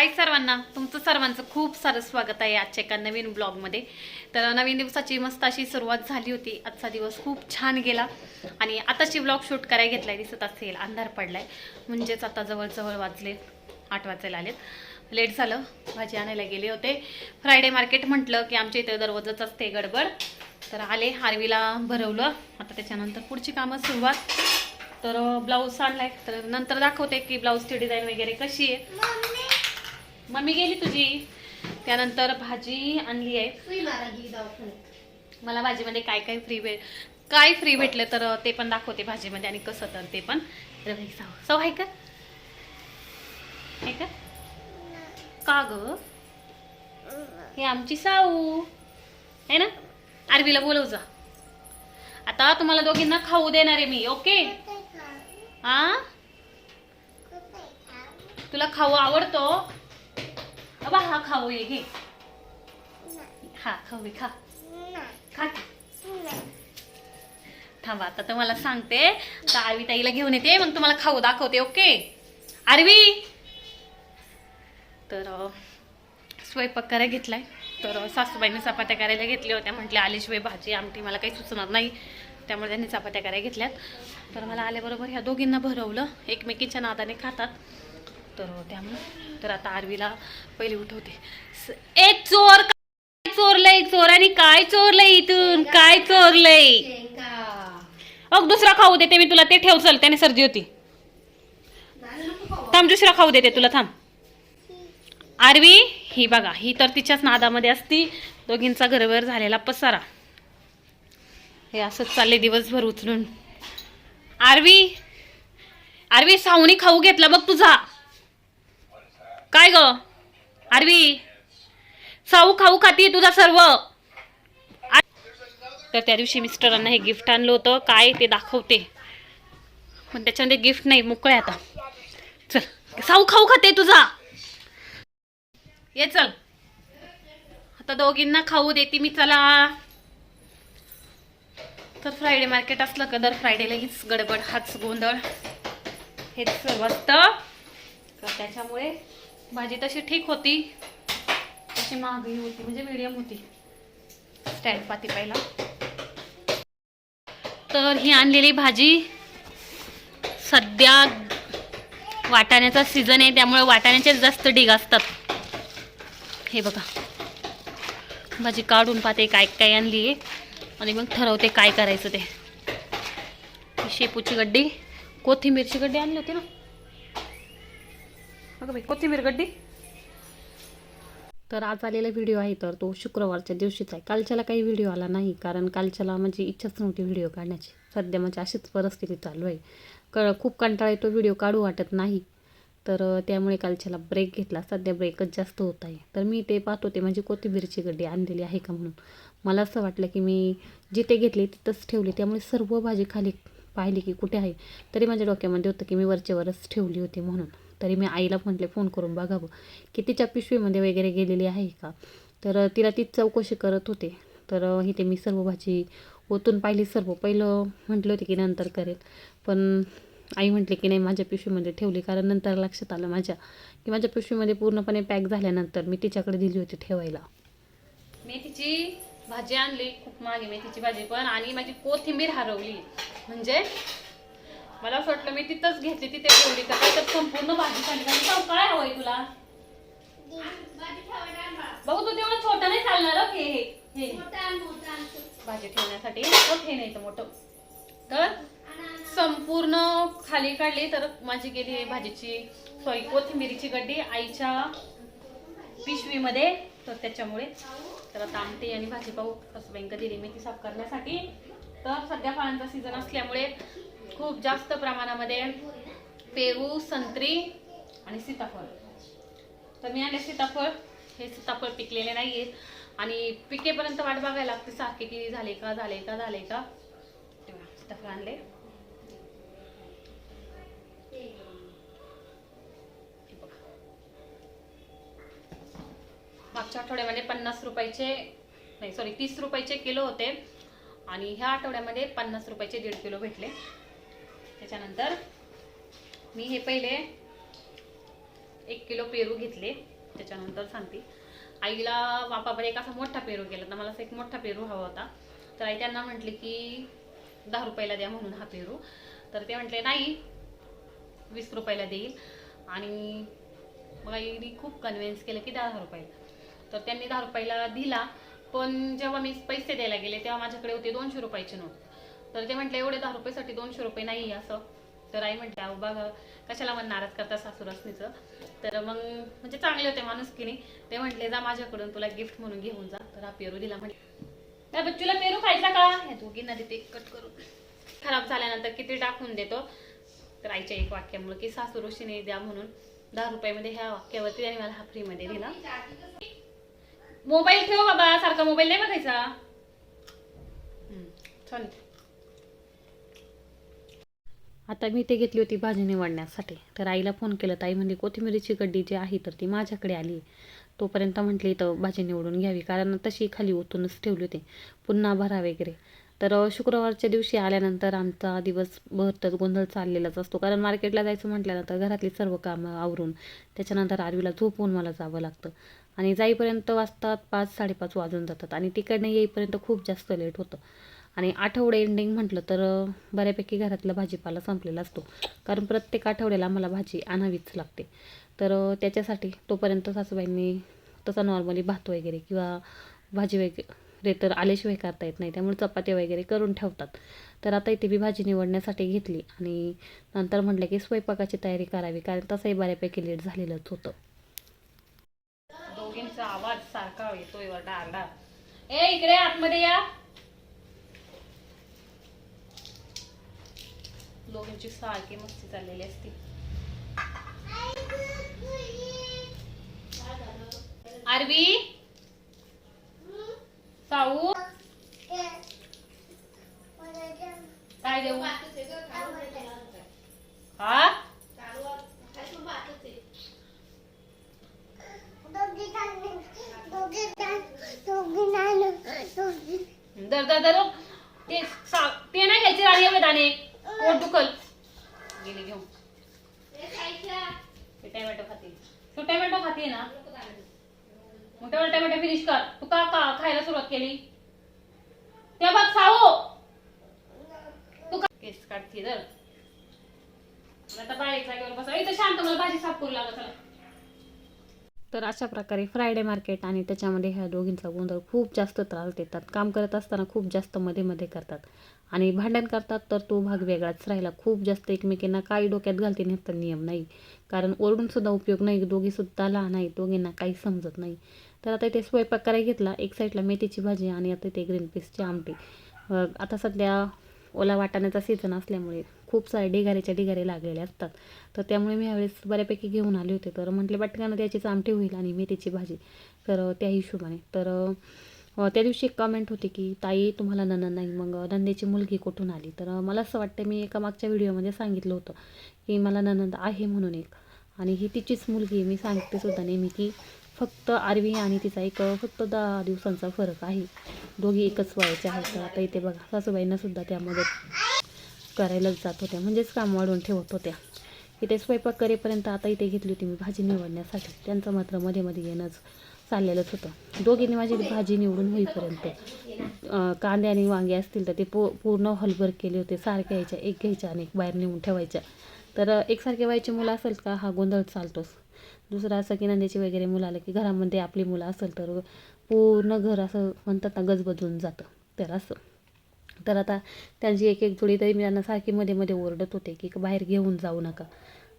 हाय सर्वांना तुमचं सर्वांचं खूप सारं स्वागत आहे आजच्या एका नवीन ब्लॉगमध्ये. तर नवीन दिवसाची मस्त अशी सुरुवात झाली होती. आजचा दिवस खूप छान गेला आणि आताची ब्लॉग शूट करायला घेतलाय दिसत असेल अंधार पडलाय. म्हणजेच आता जवळजवळ वाजले आठ वाजायला आलेत. लेट झालं भाजी आणायला गेले होते. फ्रायडे मार्केट म्हटलं की आमच्या इथे दररोजच असते गडबड. तर आले हार्वीला भरवलं. आता त्याच्यानंतर पुढची कामं सुरुवात. तर ब्लाऊज आणलाय. तर नंतर दाखवते की ब्लाऊजची डिझाईन वगैरे कशी आहे. मम्मी गेली तुझी. त्यानंतर भाजी आणली आहे. मला भाजीमध्ये काय काय फ्री भेट काय फ्री भेटलं तर ते पण दाखवते भाजीमध्ये आणि कसं तर ते पण. बाई, सव. सव आहे का? आहे का? का ग? हे आमची साऊ. आहे ना? आरवीला बोलव जा. आता तुम्हाला दोघींना खाऊ देणार आहे मी ओके? हा तुला खाऊ आवडतो. अबा हा खाऊ ये घे हा खाऊ ये, खा खा थांबा आता तुम्हाला सांगते. तर आरवी ताईला घेऊन येते. मग तुम्हाला खाऊ दाखवते ओके? आरवी? तर स्वयंपाक करायला घेतलाय. तर सासूबाईंनी चपात्या करायला घेतल्या होत्या. म्हटले आल्याशिवाय भाजी आमटी मला काही सुचणार नाही. त्यामुळे त्यांनी चपात्या करायला घेतल्यात. तर मला आल्याबरोबर ह्या दोघींना भरवलं. एकमेकींच्या नादाने खातात. तर त्यामुळे तर आता आरवीला पहिले उठवते. एक ए चोर काय चोरलंय चोराने काय चोरलंय इथून? काय चोरलंय? अग दुसरा खाऊ देते मी तुला. ते ठेव चल त्याने सर्दी होती. थांब दुसरा खाऊ देते तुला. थांब. आरवी ही बघा ही तर तिच्याच नादामध्ये असती. दोघींचा घरभर झालेला पसारा. हे असंच चालले दिवसभर उचलून. आरवी आरवी सावनी खाऊ घेतला बघ तुझा. काय ग? आरवी? साऊ खाऊ खाती तुझा सर्व. तर त्या दिवशी मिस्टरांना हे गिफ्ट आणलं होतं. काय ते दाखवते. पण त्याच्यामध्ये गिफ्ट नाही. मोकळे आता. चल. साऊ खाऊ खाते तुझा. ये चल. आता दोघींना खाऊ देते मी. चला. तर फ्रायडे मार्केट असलं का दर फ्रायडेला हीच गडबड हाच गोंधळ. हेच सर्व असतं. त्याच्यामुळे भाजी तशी ठीक होती. तशी महागही होती म्हणजे मिडियम होती. स्टँड पाती पाहिला. तर ही आणलेली भाजी सध्या वाटाण्याचा सीझन आहे त्यामुळे वाटाण्याचे जास्त ढीग असतात. हे बघा. भाजी काढून पाहते काय काय आणली आहे. आणि मग ठरवते काय करायचं ते. शेपूची गड्डी. कोथिंबीरची गड्डी आणली होती ना? बाई कोथिंबीर गड्डी. तर आज आलेला व्हिडिओ आहे तर तो शुक्रवारच्या दिवशीचा आहे. कालच्याला काही व्हिडिओ आला नाही कारण कालच्याला माझी इच्छाच नव्हती व्हिडिओ काढण्याची. सध्या म्हणजे अशीच परिस्थिती चालू आहे. क खूप कंटाळा येतो व्हिडिओ काढू वाटत नाही. तर त्यामुळे कालच्याला ब्रेक घेतला. सध्या ब्रेकच जास्त होत आहे. तर मी ते पाहत होते म्हणजे कोथिंबीरची गड्डी आणलेली आहे का म्हणून. मला असं वाटलं की मी जिथे घेतली तिथंच ठेवली. त्यामुळे सर्व भाजी खाली पाहिली की कुठे आहे? तरी माझ्या डोक्यामध्ये होतं की मी वरचेवरच ठेवली होती म्हणून. तरी मी आईला म्हटले फोन करून बघावं. की तिच्या पिशवीमध्ये वगैरे गेलेली आहे का? तर तिला ती चौकशी करत होते. तर इथे मी सर्व भाजी ओतून पाहिली. सर्व पहिलं म्हटलं होते की नंतर करेल. पण आई म्हटली की नाही माझ्या पिशवीमध्ये ठेवली. कारण नंतर लक्षात आलं माझ्या की माझ्या पिशवीमध्ये पूर्णपणे पॅक झाल्यानंतर मी तिच्याकडे दिली होती ठेवायला. मेथीची भाजी आणली. खूप मागे मेथीची भाजी पण. आणि माझी कोथिंबीर हरवली. म्हणजे मला असं वाटलं मी तिथंच घेतली तिथे ठेवली. का काय तर संपूर्ण भाजी खाली का काय हवंय तुला? बघू तू तेवढं छोटा नाही चालणार हे हे भाजी ठेवण्यासाठी. हे नाही तर मोठं. तर संपूर्ण खाली काढली तर माझी गेली भाजीची सॉरी कोथिंबिरीची गड्डी आईच्या पिशवीमध्ये. तर त्याच्यामुळे. तर आता आमटी आणि भाजी पाहू कसं बँक दिली मेथी साफ करण्यासाठी. तर सध्या फळांचा सीझन असल्यामुळे खूप जास्त प्रमाणामध्ये पेरू संत्री आणि सीताफळ. तर मी आणले सीताफळ. हे सीताफळ पिकलेले नाही आहेत आणि पिकेपर्यंत वाट बघायला लागते सारखे की झाले का झाले का झाले का. तेव्हा सीताफळ आणले. मागच्या आठवड्यामध्ये पन्नास रुपयाचे नाही सॉरी तीस रुपयाचे किलो होते. आणि ह्या आठवड्यामध्ये पन्नास रुपयाचे दीड किलो भेटले. त्याच्यानंतर मी हे पहिले एक किलो पेरू घेतले. त्याच्यानंतर सांगते. आईला वापावर एक असा मोठा पेरू गेला तर मला असा एक मोठा पेरू हवा होता. तर आई त्यांना म्हटले की दहा रुपयाला द्या म्हणून हा पेरू. तर ते म्हटले नाही वीस रुपयाला देईल. आणि मग आईने खूप कन्व्हिन्स केलं की दहा रुपयाला. तर त्यांनी दहा रुपयाला दिला. पण जेव्हा मी पैसे द्यायला गेले तेव्हा माझ्याकडे होते दोनशे रुपयाची नोट. तर ते म्हटलं एवढे दहा रुपयासाठी दोनशे रुपये नाही असं. तर आई म्हटलं अहो बघा कशाला मला नाराज करता सासू रसनीचं तर मग म्हणजे चांगले होते माणूस की नाही ते म्हटले जा माझ्याकडून तुला गिफ्ट म्हणून घेऊन जा. तर हा पेरू दिला म्हटलं. त्या बच्चूला पेरू खायचा का? हे दोघींना देते कट करून. खराब झाल्यानंतर किती टाकून देतो? तर आईच्या एक वाक्यामुळे की सासू ऋषीने द्या म्हणून दहा रुपयामध्ये ह्या वाक्यावरती आणि मला हा फ्रीमध्ये दिला. मोबाईल ठेव बाबा सारखा मोबाईल नाही बघायचा. आता मी ते घेतली होती भाजी निवडण्यासाठी. तर आईला फोन केला ताई म्हणली कोथिंबिरीची गड्डी जी आहे तर ती माझ्याकडे आली तोपर्यंत म्हटली इथं भाजी निवडून घ्यावी कारण तशी खाली ओतूनच ठेवली होती. पुन्हा भरा वगैरे. तर शुक्रवारच्या दिवशी आल्यानंतर आमचा दिवसभर तर गोंधळ चाललेलाच असतो. कारण मार्केटला जायचं म्हटल्यानंतर घरातली सर्व कामं आवरून त्याच्यानंतर आरवीला झोपवून मला जावं लागतं. आणि जाईपर्यंत वाजतात पाच साडेपाच वाजून जातात. आणि तिकडनं येईपर्यंत खूप जास्त लेट होतं. आणि आठवडे एंडिंग म्हटलं तर बऱ्यापैकी घरातला भाजीपाला संपलेला असतो. कारण प्रत्येक आठवड्याला मला भाजी आणावीच लागते. तर त्याच्यासाठी तोपर्यंत सासूबाईंनी तसा नॉर्मली भात वगैरे किंवा भाजी वगैरे तर आल्याशिवाय करता येत नाही. त्यामुळे चपात्या वगैरे करून ठेवतात. तर आता इथे मी भाजी निवडण्यासाठी घेतली आणि नंतर म्हटलं की स्वयंपाकाची तयारी करावी. कारण तसंही बऱ्यापैकी लेट झालेलंच होतं दोघींचा आवाज सारखा येतोय वरडा आरडा. ए इकडे आतमध्ये या. दोघींची सारखी मस्ती चाललेली असती. आरवी? साऊ? काय देऊ? हा? दर तर ते सा ते नाही घ्यायचे राणी एवढे दाणे. पोट दुखल? गेले घेऊन. ते टॅमॅटो खाते. तू टॅमॅटो खाते ना? मग तेवढा टॅमॅटो फिनिश कर. तू का खायला सुरुवात केली? त्या बघ साहो तू का केस काढते तर आता बारीक जागेवर बसा. इथं शांत मला भाजी साफ करू लागत तर अशा प्रकारे फ्रायडे मार्केट आणि त्याच्यामध्ये ह्या दोघींचा गोंधळ खूप जास्त त्रास देतात. काम करत असताना खूप जास्त मध्ये मध्ये करतात. आणि भांडण करतात तर तो भाग वेगळाच राहिला. खूप जास्त एकमेकींना काही डोक्यात घालते नेता नियम नाही. कारण ओरडूनसुद्धा उपयोग नाही. दोघीसुद्धा लहान आहेत. दोघींना काही समजत नाही. तर आता इथे स्वयंपाक करायला घेतला. एक साईडला मेथीची भाजी आणि आता इथे ग्रीन पीसची आमटी. आता सध्या ओला वाटाण्याचा सीझन असल्यामुळे खूप सारे ढिगाऱ्याच्या ढिगारे लागलेले असतात. तर त्यामुळे मी यावेळेस बऱ्यापैकी घेऊन आले होते. तर म्हटले पटकन त्याचीच आमटी होईल आणि मेथीची भाजी. तर त्या हिशोबाने. तर त्या दिवशी एक कमेंट होती की ताई तुम्हाला ननन नाही. मग नंदेची मुलगी कुठून आली? तर मला असं वाटतं मी एका मागच्या व्हिडिओमध्ये सांगितलं होतं की मला ननंद आहे म्हणून एक. आणि ही तिचीच मुलगी मी सांगते सुद्धा नेहमी की फक्त आरवी आणि तिचा एक फक्त दहा दिवसांचा फरक आहे. दोघी एकच वयाच्या आहेत. तर आता इथे बघा सासूबाईंना सुद्धा त्या मदत करायलाच जात होत्या. म्हणजेच काम वाढवून ठेवत होत्या. इथे स्वयंपाक करेपर्यंत आता इथे घेतली होती मी भाजी निवडण्यासाठी. त्यांचं मात्रमध्ये मध्ये येणंच चाललेलंच होतं. दोघींनी माझी भाजी निवडून होईपर्यंत कांदे आणि वांगे असतील तर ते पू पूर्ण हलभर केले होते. सारख्या यायच्या एक घ्यायच्या आणि एक बाहेर नेऊन ठेवायच्या. तर एकसारखे व्हायचे मुलं असेल का? हा गोंधळ चालतोच. दुसरं असं की नंद्याची वगैरे मुलं आलं की घरामध्ये आपली मुलं असेल तर पूर्ण घर असं म्हणतात ना गजबजून जातं. तर असं. तर आता त्यांची एक एक जोडी तरी मी त्यांना सारखी मध्ये मध्ये ओरडत होते की बाहेर घेऊन जाऊ नका.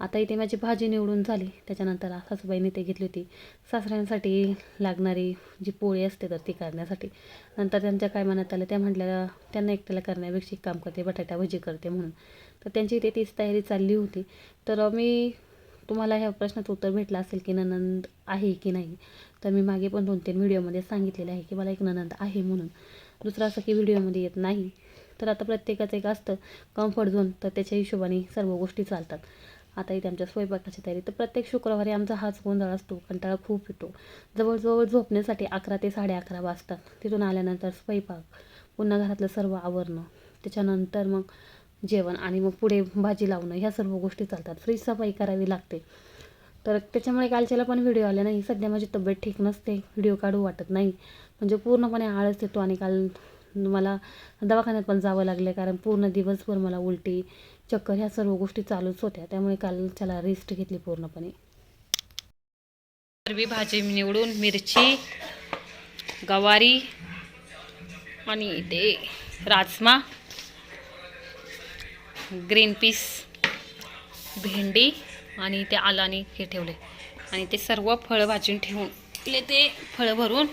आता इथे माझी भाजी निवडून झाली. त्याच्यानंतर सासूबाईने ते घेतली होती. सासऱ्यांसाठी लागणारी जी पोळी असते तर ती करण्यासाठी. नंतर त्यांच्या काय मनात आलं त्या म्हटल्या त्यांना एकट्याला करण्यापेक्षा एक काम करते बटाटा भजी करते म्हणून. तर त्यांची इथे तीच तयारी चालली होती. तर मी तुम्हाला ह्या प्रश्नाचं उत्तर भेटलं असेल की ननंद आहे की नाही तर मी मागे पण दोन तीन व्हिडिओमध्ये सांगितलेलं आहे की मला एक ननंद आहे म्हणून. दुसरं असं की व्हिडिओमध्ये येत नाही. तर आता प्रत्येकाचं एक असतं कम्फर्ट झोन तर त्याच्या हिशोबाने सर्व गोष्टी चालतात. आता इथे आमच्या स्वयंपाकाची तयारी. तर प्रत्येक शुक्रवारी आमचा हाच गोंधळ असतो कंटाळा खूप येतो. जवळजवळ झोपण्यासाठी अकरा ते साडे अकरा वाजतात. तिथून आल्यानंतर स्वयंपाक पुन्हा घरातलं सर्व आवरणं. त्याच्यानंतर मग जेवण आणि मग पुढे भाजी लावणं ह्या सर्व गोष्टी चालतात. फ्रीज सफाई करावी लागते. तर त्याच्यामुळे कालच्याला पण व्हिडिओ आले नाही. सध्या माझी तब्येत ठीक नसते. व्हिडिओ काढू वाटत नाही. म्हणजे पूर्णपणे आळस येतो आणि काल मला दवाखान्यात पण जावं लागलं कारण पूर्ण दिवसभर मला उलटी चक्कर ह्या सर्व गोष्टी चालूच होत्या. त्यामुळे कालच्याला रेस्ट घेतली पूर्णपणे. सर्वी भाजी निवडून मिरची गवारी आणि ते राजमा. ग्रीन पीस भेंडी आणि ते आलाने हे ठेवले. आणि ते सर्व फळं भाजून ठेवून ले ते फळं भरून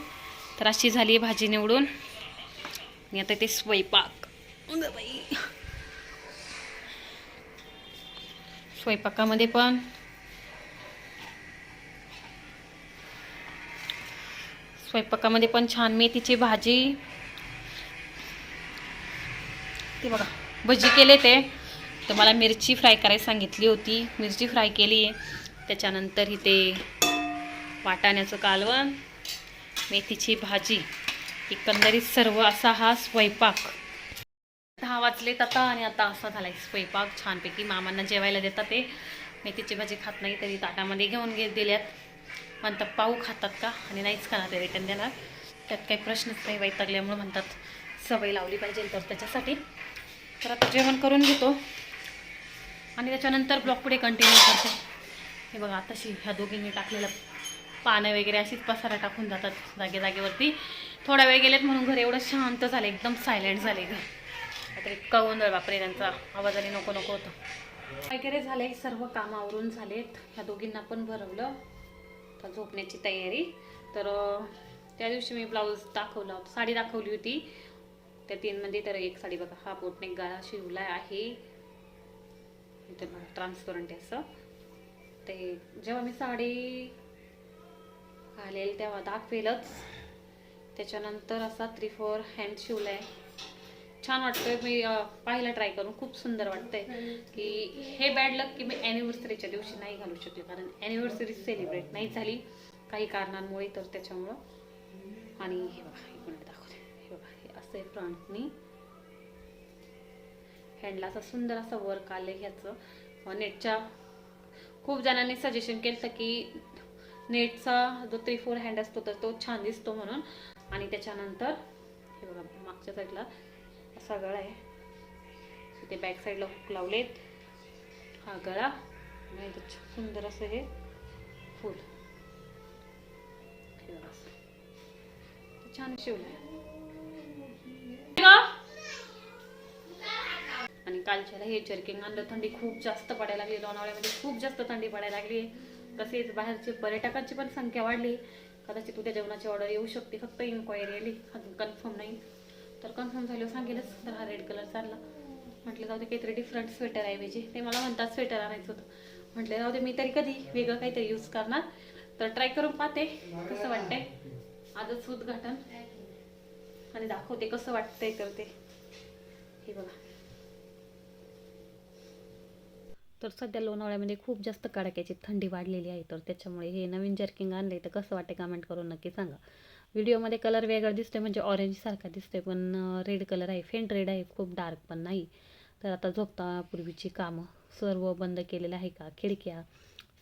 तर अशी झाली भाजी निवडून. आणि आता ते स्वयंपाक. बाई. स्वयंपाकामध्ये पण स्वयंपाकामध्ये पण छान मेथीची भाजी. ते बघा भजी केले ते. तर मला मिरची फ्राय करायला सांगितली होती. मिरची फ्राय केली. आहे त्याच्यानंतर इथे वाटाण्याचं कालवण मेथीची भाजी एकंदरीत सर्व असा हा स्वयंपाक. दहा वाजलेत आता आणि आता असा झाला आहे स्वयंपाक. छानपैकी मामांना जेवायला देतात ते. मेथीची भाजी खात नाही तरी ताटामध्ये घेऊन गे दिल्यात. म्हणतात पाहू खातात का? आणि नाहीच खाणार ते रिटर्न देणार. त्यात काही प्रश्नच नाही वैतागल्यामुळे म्हणतात सवय लावली पाहिजे तर त्याच्यासाठी. तर आता जेवण करून घेतो. आणि त्याच्यानंतर ब्लॉक पुढे कंटिन्यू करते. हे बघा तशी ह्या दोघींनी टाकलेलं पानं वगैरे अशीच पसारा टाकून जातात जागे जागेवरती. थोडा वेळ गेलेत म्हणून घर एवढं शांत झालं एकदम सायलेंट झाले घर. काहीतरी कवंदळ बापरे त्यांचा आवाजाने नको नको होतं. वगैरे झाले सर्व कामावरून झालेत. ह्या दोघींना पण भरवलं तर झोपण्याची तयारी. तर त्या दिवशी मी ब्लाऊज दाखवला होता साडी दाखवली होती. त्या तीनमध्ये म्हणजे तर एक साडी बघा हा पोटने गाळा शिवला आहे. इथे बघा ट्रान्सपरंट आहे असं. ते जेव्हा मी साडी घालेल तेव्हा दाखवेलच. त्याच्यानंतर असा थ्री फोर हँड शिवला आहे. छान वाटतंय. मी पाहायला ट्राय करून खूप सुंदर वाटतंय. की हे बॅड लक की मी ॲनिव्हर्सरीच्या दिवशी नाही घालू शकले. कारण ॲनिव्हर्सरी सेलिब्रेट नाही झाली. काही कारणांमुळे तर त्याच्यामुळं. आणि हे बघा एक मिनिट दाखवते हे बघा हे असं आहे फ्रंटनी हँडला असं सुंदर असं वर्क आलं ह्याचं. नेटच्या खूप जणांनी सजेशन केलं की नेटचा जो थ्री फोर हँड असतो तर तो छान दिसतो म्हणून. आणि त्याच्यानंतर हे बघा मागच्या साईडला असा गळा आहे. ते बॅक साईडला हुक लावलेत. हा गळा. नाही छ- सुंदर असं हे फूल. असं. छान शिवलं कालच्याला हे जर्किंग आणलं थंडी खूप जास्त पडायला लागली. लोणावळ्यामध्ये खूप जास्त थंडी पडायला लागली. तसेच बाहेरचे पर्यटकांची पण संख्या वाढली. कदाचित उद्या जेवणाची ऑर्डर येऊ शकते. फक्त इन्क्वायरी आली. अजून कन्फर्म नाही. तर कन्फर्म झाल्यावर सांगेलच. तर हा रेड कलर चालला. म्हटलं जाऊ दे काहीतरी डिफरंट स्वेटर आहे म्हणजे ते मला म्हणतात स्वेटर आणायचं होतं. म्हटलं जाऊ दे मी तरी कधी वेगळं काहीतरी यूज करणार. तर ट्राय करून पाहते कसं वाटतंय. आजच उद्घाटन. आणि दाखवते कसं वाटतंय तर ते. हे बघा. तर सध्या लोणावळ्यामध्ये खूप जास्त कडाक्याची थंडी वाढलेली आहे. तर त्याच्यामुळे हे नवीन जर्किंग आणले तर कसं वाटते कमेंट करून नक्की सांगा. व्हिडिओमध्ये कलर वेगळा दिसतोय म्हणजे ऑरेंजसारखा दिसतोय पण रेड कलर आहे. फेंट रेड आहे खूप डार्क पण नाही. तर आता झोपतापूर्वीची कामं सर्व बंद केलेलं आहे का? खिडक्या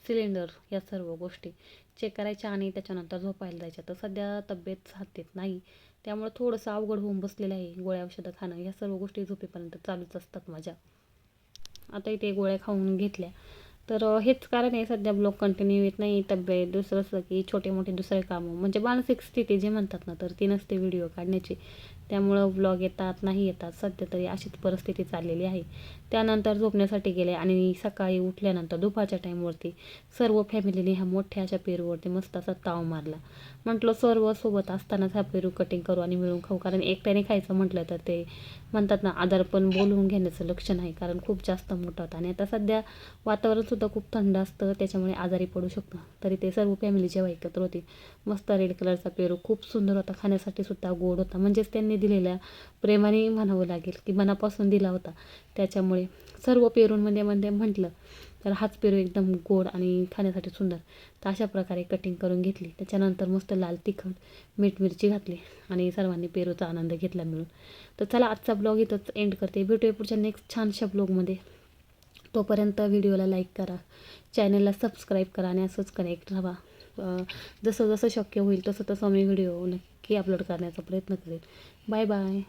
सिलेंडर या सर्व गोष्टी चेक करायच्या आणि त्याच्यानंतर झोपायला जायच्या. तर सध्या तब्येत साथ देत नाही. त्यामुळे थोडंसं अवघड होऊन बसलेलं आहे. गोळ्या औषधं खाणं या सर्व गोष्टी झोपेपर्यंत चालूच असतात माझ्या. आता इथे गोळ्या खाऊन घेतल्या. तर हेच कारण आहे सध्या ब्लॉग कंटिन्यू येत नाही तब्येत दुसरं असं की छोटे मोठे दुसरे कामं. म्हणजे मानसिक स्थिती जे म्हणतात ना तर ती नसते व्हिडिओ काढण्याची. त्यामुळं ब्लॉग येतात नाही येतात सध्या तरी अशीच परिस्थिती चाललेली आहे. त्यानंतर झोपण्यासाठी गेले आणि सकाळी उठल्यानंतर दुपारच्या टाईमवरती सर्व फॅमिलीने ह्या मोठ्या अशा पेरूवरती मस्त असा ताव मारला. म्हटलं सर्व सोबत असतानाच हा पेरू कटिंग करू आणि मिळून खाऊ. कारण एकट्याने खायचं म्हटलं तर ते म्हणतात ना आधार पण बोलवून घेण्याचं लक्षण आहे कारण खूप जास्त मोठं होतं. आणि आता सध्या वातावरणसुद्धा खूप थंड असतं त्याच्यामुळे आजारी पडू शकतो. तरी ते सर्व फॅमिली जेव्हा एकत्र होती. मस्त रेड कलरचा पेरू खूप सुंदर होता. खाण्यासाठी सुद्धा गोड होता. म्हणजेच त्यांनी दिलेल्या प्रेमाने म्हणावं लागेल की मनापासून दिला होता. त्याच्यामुळे सर्व पेरूंमध्ये म्हणजे म्हटलं तर हाच पेरू एकदम गोड आणि खाण्यासाठी सुंदर. तर अशा प्रकारे कटिंग करून घेतली. त्याच्यानंतर मस्त लाल तिखट मीठ मिरची घातली आणि सर्वांनी पेरूचा आनंद घेतला मिळून. तर चला आजचा ब्लॉग इथंच एंड करते. भेटूया पुढच्या नेक्स्ट छानशा ब्लॉगमध्ये तोपर्यंत व्हिडिओला लाईक करा. चॅनलला सबस्क्राईब करा आणि असंच कनेक्ट राहा. जसं जसं शक्य होईल तसं तसं मी व्हिडिओ नक्की अपलोड करण्याचा प्रयत्न करेन. Bye bye